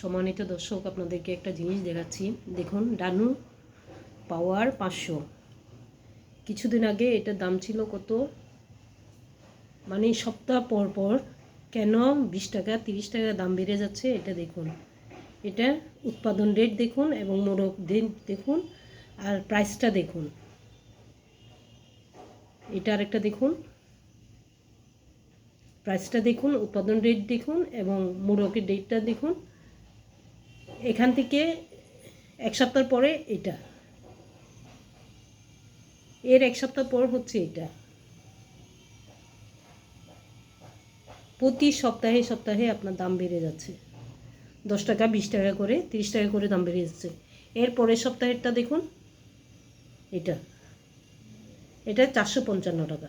সম্মানিত দর্শক, আপনাদেরকে একটা জিনিস দেখাচ্ছি। দেখুন, ডানু পাওয়ার পাঁচশো। কিছুদিন আগে এটার দাম ছিল কত? মানে সপ্তাহ পর পর কেন বিশ টাকা, তিরিশ টাকা দাম বেড়ে যাচ্ছে এটা দেখুন। এটা উৎপাদন রেট দেখুন এবং রেট দেখুন আর প্রাইসটা দেখুন। এটা আরেকটা দেখুন। প্রাইসটা দেখুন, উৎপাদন রেট দেখুন এবং মোড়কের ডেটটা দেখুন। এখান থেকে এক সপ্তাহ পরে এটা। এর এক সপ্তাহ পর হচ্ছে এটা। প্রতি সপ্তাহে সপ্তাহে আপনার দাম বেড়ে যাচ্ছে। দশ টাকা, বিশ টাকা করে, তিরিশ টাকা করে দাম বেড়ে যাচ্ছে। এর পরের সপ্তাহেরটা দেখুন, এটা। এটা চারশো পঞ্চান্ন টাকা।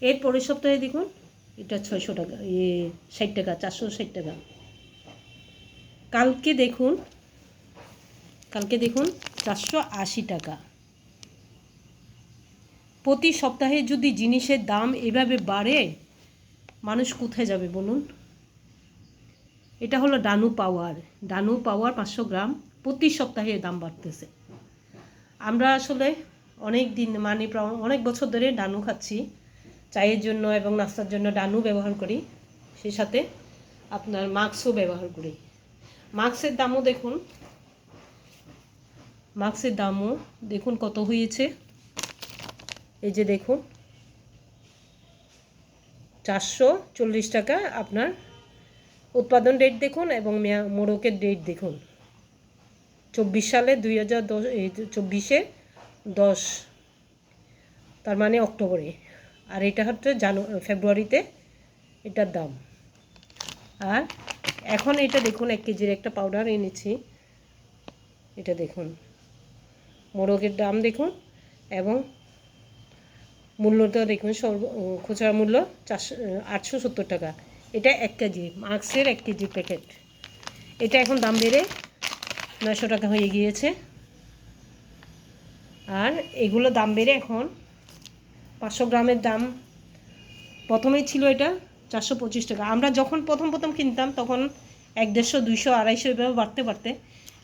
এর পরের সপ্তাহে দেখুন, এটা ছয়শো টাকা, এ ষাট টাকা, চারশো ষাট টাকা। কালকে দেখুন কালকে দেখুন চারশো আশি টাকা। প্রতি সপ্তাহে যদি জিনিসের দাম এভাবে বাড়ে, মানুষ কোথায় যাবে বলুন? এটা হলো ডানু পাওয়ার। ডানু পাওয়ার পাঁচশো গ্রাম প্রতি সপ্তাহে দাম বাড়তেছে। আমরা আসলে অনেক দিন মানে অনেক বছর ধরে ডানু খাচ্ছি। চায়ের জন্য এবং নাস্তার জন্য ডানু ব্যবহার করি। সেই সাথে আপনার মাস্কও ব্যবহার করি। মাস্কের দামও দেখুন। মাস্কের দামও দেখুন কত হয়েছে। এই যে দেখুন, চারশো চল্লিশ টাকা আপনার উৎপাদন রেট দেখুন এবং মোড়কের রেট দেখুন। চব্বিশ সালে দুই হাজার দশ চব্বিশে দশ, তার মানে অক্টোবরে। আর এটা হচ্ছে জানু, ফেব্রুয়ারিতে এটার দাম। আর এখন এটা দেখুন, এক কেজির একটা পাউডার এনেছি। এটা দেখুন, মোরগের দাম দেখুন এবং মূল্যটা দেখুন, সর্ব খুচরা মূল্য চারশো, আটশো সত্তর টাকা। এটা এক কেজি মাস্কের এক কেজি প্যাকেট এটা এখন দাম বেড়ে নয়শো টাকা হয়ে গিয়েছে। আর এগুলো দাম বেড়ে এখন পাঁচশো গ্রামের দাম। প্রথমেই ছিল এটা চারশো পঁচিশ টাকা। আমরা যখন প্রথম প্রথম কিনতাম, তখন এক দেড়শো দুইশো, আড়াইশো এভাবে বাড়তে বাড়তে।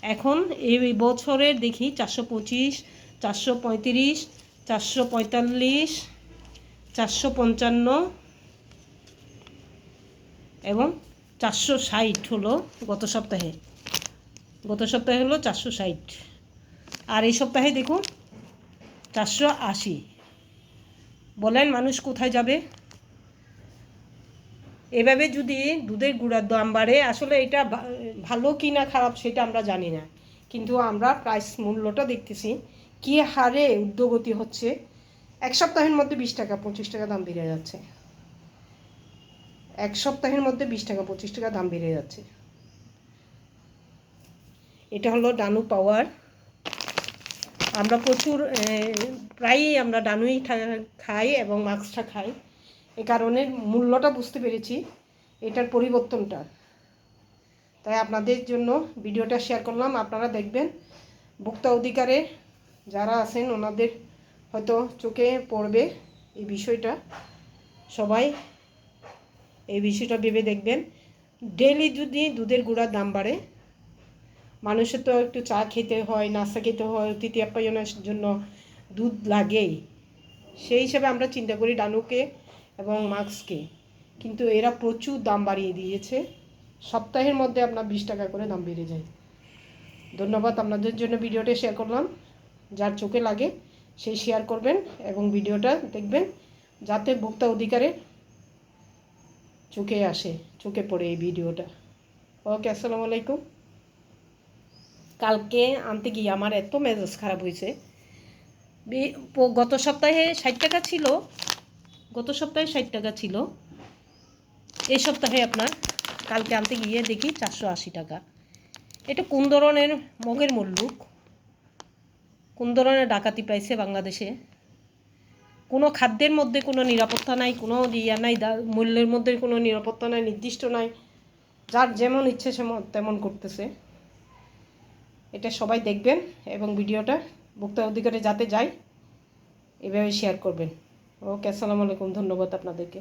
এখন এই বছরের দেখি চারশো পঁচিশ, চারশো পঁয়ত্রিশ, চারশো পঁয়তাল্লিশ, চারশো পঞ্চান্ন এবং চারশো ষাট হলো গত সপ্তাহে। গত সপ্তাহে হলো চারশো ষাট। আর এই সপ্তাহে দেখুন, চারশো আশি। বলেন মানুষ কোথায় যাবে? এভাবে যদি দুধের গুঁড়ার দাম বাড়ে, আসলে এটা ভালো কি না খারাপ সেটা আমরা জানি না। কিন্তু আমরা প্রাইস মূল্যটা দেখতেছি, কী হারে উদ্যোগতি হচ্ছে। এক সপ্তাহের মধ্যে বিশ টাকা, পঁচিশ টাকা দাম বেড়ে যাচ্ছে। এক সপ্তাহের মধ্যে বিশ টাকা, পঁচিশ টাকা দাম বেড়ে যাচ্ছে। এটা হলো ডানু পাওয়ার। আমরা প্রচুর প্রায়ই আমরা ডানুই খাই এবং মাস্কটা খাই। এ কারণে মূল্যটা বুঝতে পেরেছি, এটার পরিবর্তনটা। তাই আপনাদের জন্য ভিডিওটা শেয়ার করলাম, আপনারা দেখবেন ভোক্তা অধিকারে যারা আছেন, ওনাদের হয়তো চোখে পড়বে এই বিষয়টা। সবাই এই বিষয়টা ভেবে দেখবেন। ডেলি যদি দুধের গুঁড়ার দাম বাড়ে, মানুষের তো একটু চা খেতে হয়, নাস্তা খেতে হয়, অতিথি আপ্যায়নের জন্য দুধ লাগেই। সেই হিসাবে আমরা চিন্তা করি, ডানুকে এবং মাস্ককে। কিন্তু এরা প্রচুর দাম বাড়িয়ে দিয়েছে। সপ্তাহের মধ্যে আপনার বিশ টাকা করে দাম বেড়ে যায়। ধন্যবাদ আপনাদের জন্য ভিডিওটা শেয়ার করলাম। যার চোখে লাগে, সেই শেয়ার করবেন এবং ভিডিওটা দেখবেন যাতে ভোক্তা অধিকারে চোখে আসে, চোখে পড়ে এই ভিডিওটা। ওকে, আসসালামু আলাইকুম। কালকে আনতে গিয়ে আমার এত মেজাজ খারাপ হয়েছে। গত সপ্তাহে ষাট টাকা ছিল গত সপ্তাহে ষাট টাকা ছিল। এই সপ্তাহে আপনার, কালকে আনতে গিয়ে দেখি চারশো আশি টাকা। এটা কোন ধরনের মগের মুল্লুক? কোন ধরনের ডাকাতি পাইছে বাংলাদেশে? কোনো খাদ্যের মধ্যে কোনো নিরাপত্তা নাই, কোনো ইয়া নাই মূল্যের মধ্যে কোনো নিরাপত্তা নাই, নির্দিষ্ট নাই। যার যেমন ইচ্ছে তেমন করতেছে। এটা সবাই দেখবেন এবং ভিডিওটা ভোক্তা অধিকারে যাতে যায়, এভাবে শেয়ার করবেন। ওকে আসসালামু আলাইকুম ধন্যবাদ আপনাদেরকে।